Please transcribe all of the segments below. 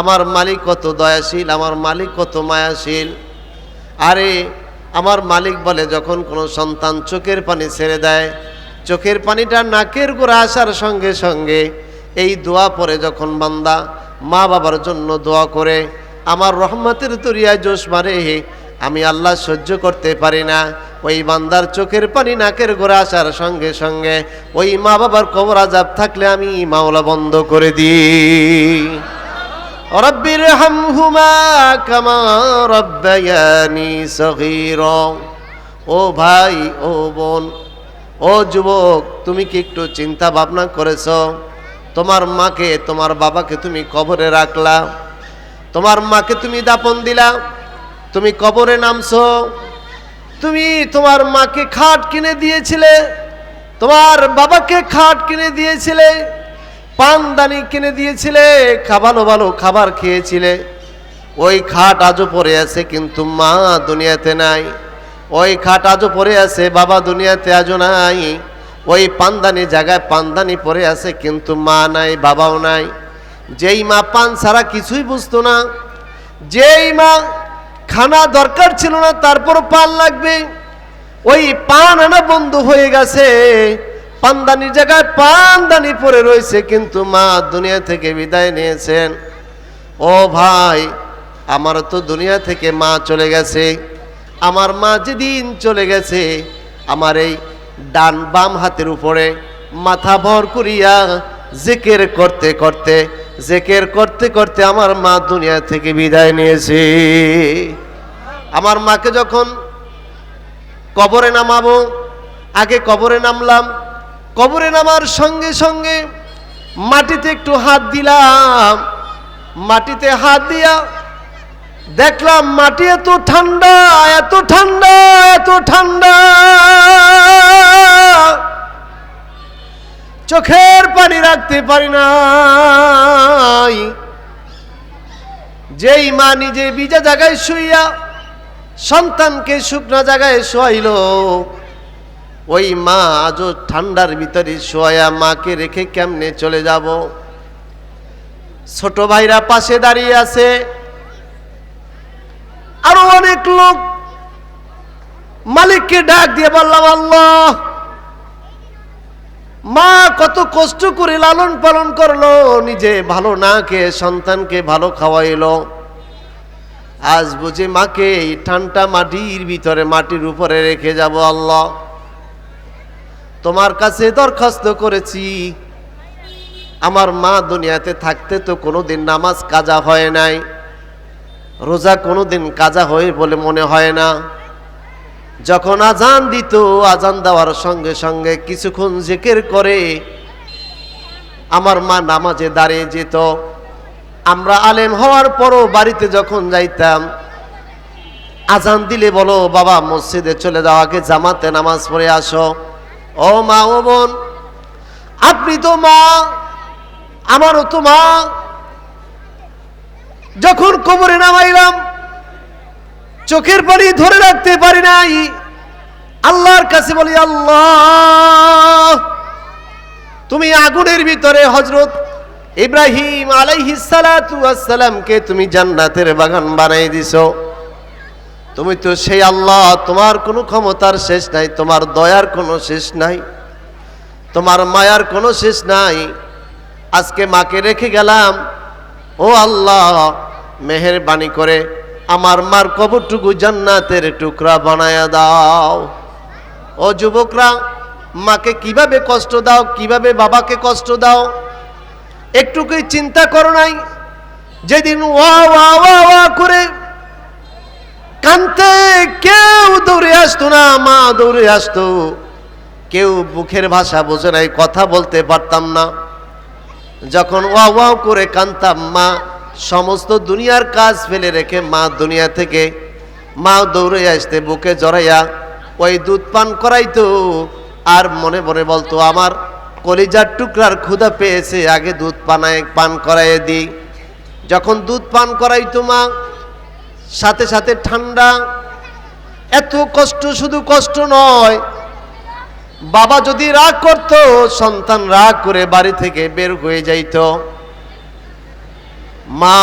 আমার মালিক কত দয়াশীল, আমার মালিক কত মায়াশীল। আরে, আমার মালিক বলে যখন কোনো সন্তান চোখের পানি ছেড়ে দেয়, চোখের পানিটা নাকের গোড়া আসার সঙ্গে সঙ্গে এই দোয়া পরে যখন বান্দা মা বাবার জন্য দোয়া করে, আমার রহমতের তরিয়ায় জোশ মারে, আমি আল্লাহ সহ্য করতে পারি না। ওই বান্দার চোখের পানি নাকের গোড়া আসার সঙ্গে সঙ্গে ওই মা বাবার কবর আজাব থাকলে আমি মাওলা বন্ধ করে দিই। রব্বির হামহুমা কামা রব্বায়ানি সগীরা। ও ভাই, ও বোন, ও যুবক, তুমি কি একটু চিন্তা ভাবনা করেছ? তোমার মাকে, তোমার বাবাকে তুমি কবরে রাখলা? তোমার মাকে তুমি দাপন দিলা? তুমি কবরে নামছো? তুমি তোমার মাকে খাট কিনে দিয়েছিলে? তোমার বাবাকে খাট কিনে দিয়েছিলে? পানদানি কিনে দিয়েছিলে খা- ভালো খাবার খেয়েছিলে। ওই খাট আজও পড়ে আছে কিন্তু মা দুনিয়াতে নাই। ওই খাট আজও পড়ে আছে, বাবা দুনিয়াতে আজও নাই। ওই পানদানি জায়গায় পানদানি পড়ে আছে কিন্তু মা নাই, বাবাও নাই। যেই মা পান ছাড়া কিছুই বুঝতো না। যেই মা খানা দরকার ছিল না তারপর পান লাগবে। ওই পান আনা বন্ধ হয়ে গেছে। পানদানির জায়গায় পানদানি পরে রয়েছে, কিন্তু মা দুনিয়া থেকে বিদায় নিয়েছেন। ও ভাই, আমার তো দুনিয়া থেকে মা চলে গেছে। আমার মা যেদিন চলে গেছে, আমার এই ডান বাম হাতের উপরে মাথা ভর করিয়া জেকের করতে করতে, জেকের করতে করতে আমার মা দুনিয়া থেকে বিদায় নিয়েছে। আমার মাকে যখন কবরে নামাবো, আগে কবরে নামলাম কবরে নামার সঙ্গে সঙ্গে মাটিতে একটু হাত দিলাম। মাটিতে হাত দিয়া দেখলাম মাটি এত ঠান্ডা এত ঠান্ডা এত ঠান্ডা। চোখের পানি রাখতে পারি নাই। যেই মা নিজে বিজা জায়গায় শুইয়া সন্তানকে শুকনা জায়গায় শোয়াইল। ওই মা আজও ঠান্ডার ভিতরে শোয়া মাকে রেখে কেমনে চলে যাব? ছোট ভাইরা পাশে দাঁড়িয়ে আছে। আরও অনেক লোক। মালিককে ডাক দিয়ে বললাম, আল্লাহ, মা কত কষ্ট করে লালন পালন করল, নিজে ভালো না খেয়ে সন্তানকে ভালো খাওয়াইলো। আজ বুঝে মাকে এই ঠান্ডা মাটির ভিতরে, মাটির উপরে রেখে যাব, আল্লাহ। তোমার কাছে দরখাস্ত করেছি। আমার মা দুনিয়াতে থাকতে তো কোনোদিন নামাজ কাজা হয় নাই। রোজা কোনোদিন কাজা হয় বলে মনে হয় না। যখন আজান দিত, আজান দেওয়ার সঙ্গে সঙ্গে কিছুক্ষণ জেকের করে আমার মা নামাজে দাঁড়িয়ে যেত। আমরা আলেম হওয়ার পরও বাড়িতে যখন যাইতাম, আজান দিলে বলো, বাবা, মসজিদে চলে যাও আগে জামাতে নামাজ পড়ে আসো। ও মা, ও বোন, আপনি তো মা, আমারও তো মা। যখন কবরে নামাইলাম, চোখের পানি ধরে রাখতে পারি নাই। আল্লাহর কাছে বলি, আল্লাহ, তুমি আগুনের ভিতরে হজরত ইব্রাহিম আলাইহিসালামকে তুমি জান্নাতের বাগান বানাই দিছো। তুমি তো সেই আল্লাহ, তোমার কোনো ক্ষমতার শেষ নাই, তোমার দয়ার কোনো শেষ নাই, তোমার মায়ার কোনো শেষ নাই। আজকে মাকে রেখে গেলাম, ও আল্লাহ, মেহেরবানি করে আমার মার কবরটুকু জান্নাতের টুকরা বানায়া দাও। ও যুবকরা, মাকে কীভাবে কষ্ট দাও, কীভাবে বাবাকে কষ্ট দাও, একটুকুই চিন্তা করো নাই। যেদিন ওয়া ওয়া ওয়া ওয়া করে কানতে কেউ দৌড়ে আসতো না, মা দৌড়ে আসতো। কেউ মুখের ভাষা বোঝে নাই, কথা বলতে পারতাম না। যখন ওয়া ওয়াও করে কানতাম, মা সমস্ত দুনিয়ার কাজ ফেলে রেখে মা দুনিয়া থেকে, মা দৌড়ে আসতে বুকে জড়াইয়া ওই দুধ পান করাইতো। আর মনে মনে বলতো, আমার কলিজার টুকরার ক্ষুধা পেয়েছে, আগে দুধ পানায় পান করাইয়ে দিই। যখন দুধ পান করাইতো মা সাথে সাথে ঠান্ডা। এত কষ্ট শুধু কষ্ট নয়। বাবা যদি রাগ করতো, সন্তান রাগ করে বাড়ি থেকে বের হয়ে যাইতো। মা,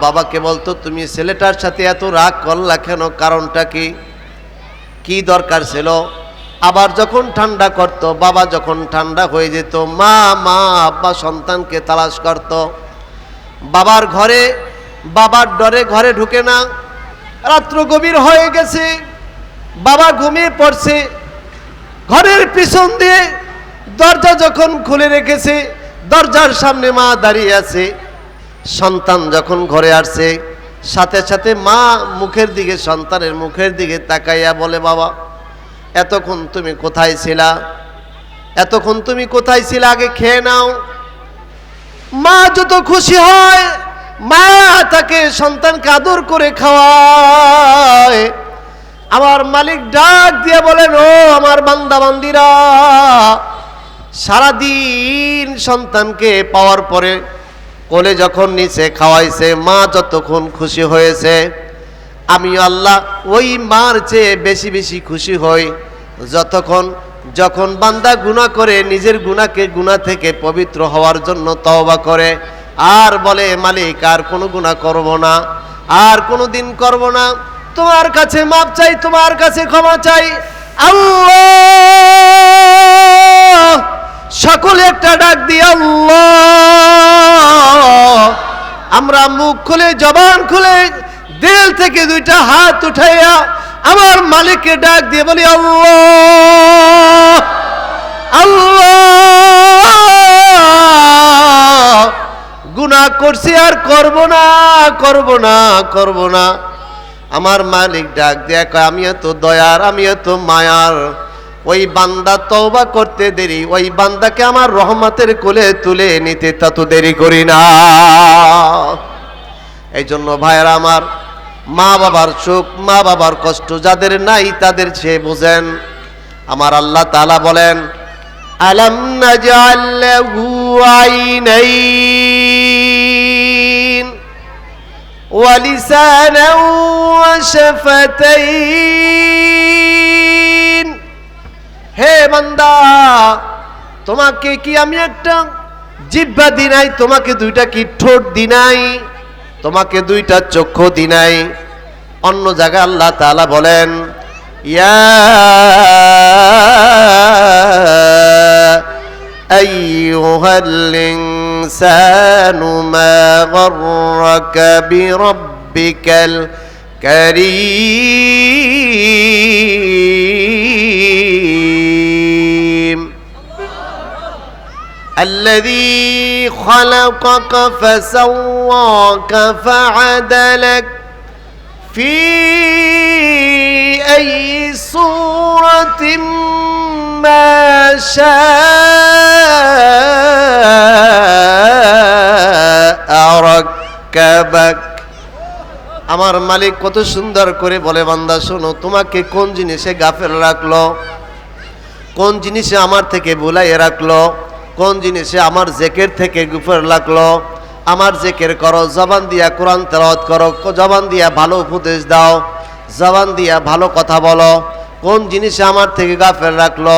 বাবাকে বলতো, তুমি ছেলেটার সাথে এত রাগ করলা কেন? কারণটা কি? কি দরকার ছিল? আবার যখন ঠান্ডা করত, বাবা যখন ঠান্ডা হয়ে যেত, মা মা, আব্বা সন্তানকে তালাশ করত। বাবার ঘরে বাবার ডরে ঘরে ঢুকে না। রাত্র গভীর হয়ে গেছে, বাবা ঘুমিয়ে পড়ছে। ঘরের পিছন দিয়ে দরজা যখন খুলে রেখেছে, দরজার সামনে মা দাঁড়িয়ে আছে। সন্তান যখন ঘরে আসছে, সাথে সাথে মা মুখের দিকে, সন্তানের মুখের দিকে তাকাইয়া বলে, বাবা, এতক্ষণ তুমি কোথায় ছিলা? এতক্ষণ তুমি কোথায় ছিলা? আগে খেয়ে নাও। মা যত খুশি হয় মা তাকে সন্তানকে আদর করে খাওয়ায়। আমার মালিক ডাক দিয়ে বলেন, ও আমার বান্দা বান্দিরা সারাদিন সন্তানকে পাওয়ার পরে কোলে যখন নিচে খাওয়াইছে, মা যতক্ষণ খুশি হয়েছে, আমি আল্লাহ ওই মার চেয়ে বেশি বেশি খুশি হই। যতক্ষণ যখন বান্দা গুণা করে, নিজের গুণাকে গুণা থেকে পবিত্র হওয়ার জন্য তওবা করে আর বলে, মালিক, আর কোনো গুণা করব না। আর কোনো দিন করব না। তোমার কাছে মাপ চাই, তোমার কাছে ক্ষমা চাই। সকলে একটা ডাক দি আল্লাহ! আমরা মুখ খুলে, জবান খুলে, দিল থেকে দুইটা হাত উঠাইয়া আমার মালিককে ডাক দিয়ে বলি, আল্লাহ! আল্লাহ! গুনাহ করছি আর করব না করব না করব না। আমার মালিক ডাক কয়, আমি এত দয়ার, আমি এত মায়ার। ওই বান্দা তওবা করতে দেরি, ওই বান্দাকে আমার রহমতের কোলে তুলে নিতে তত দেরি করি না। এই জন্য ভাইয়েরা আমার মা বাবার সুখ, মা বাবার কষ্ট যাদের নাই তাদের সে বোঝেন। আমার আল্লাহ তাআলা বলেন, আলম নাজাল্লাহু আইনাইন? ولسانا وشفتين হে বান্দা তোমাকে কি আমি একটা জিব্বা দিনাই তোমাকে দুইটা কি ঠোঁট দিনাই তোমাকে দুইটা চক্ষু দিনাই অন্য জায়গায় আল্লাহ তাআলা বলেন ইয়া أيها الإنسان ما غرك بربك الكريم. الذي خلقك فسواك فعدلك في أي صورة ما شاء. আমার মালিক কত সুন্দর করে বলে, বান্দা, শোনো, তোমাকে কোন জিনিসে গাফের রাখল? কোন জিনিসে আমার থেকে ভুলাইয়ে রাখল? কোন জিনিসে আমার জেকের থেকে গুফের রাখল আমার জেকের করো, জবান দিয়া কোরআন তেরত করো জবান দিয়া ভালো উপদেশ দাও, জবান দিয়া ভালো কথা বলো। কোন জিনিসে আমার থেকে গাফের রাখল?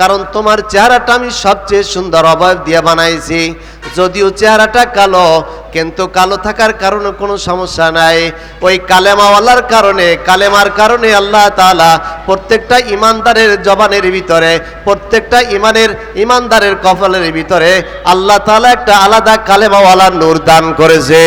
কারণ তোমার চেহারাটা আমি সবচেয়ে সুন্দর অবয়ব দিয়ে বানাইছি। যদিও চেহারাটা কালো কিন্তু কালো থাকার কারণে কোনো সমস্যা নাই। ওই কালেমাওয়ালার কারণে, কালেমার কারণে আল্লাহ তালা প্রত্যেকটা ইমানদারের জবানের ভিতরে, প্রত্যেকটা ইমানের, ইমানদারের কপালের ভিতরে আল্লাহ তালা একটা আলাদা কালেমাওয়ালা নূর দান করেছে।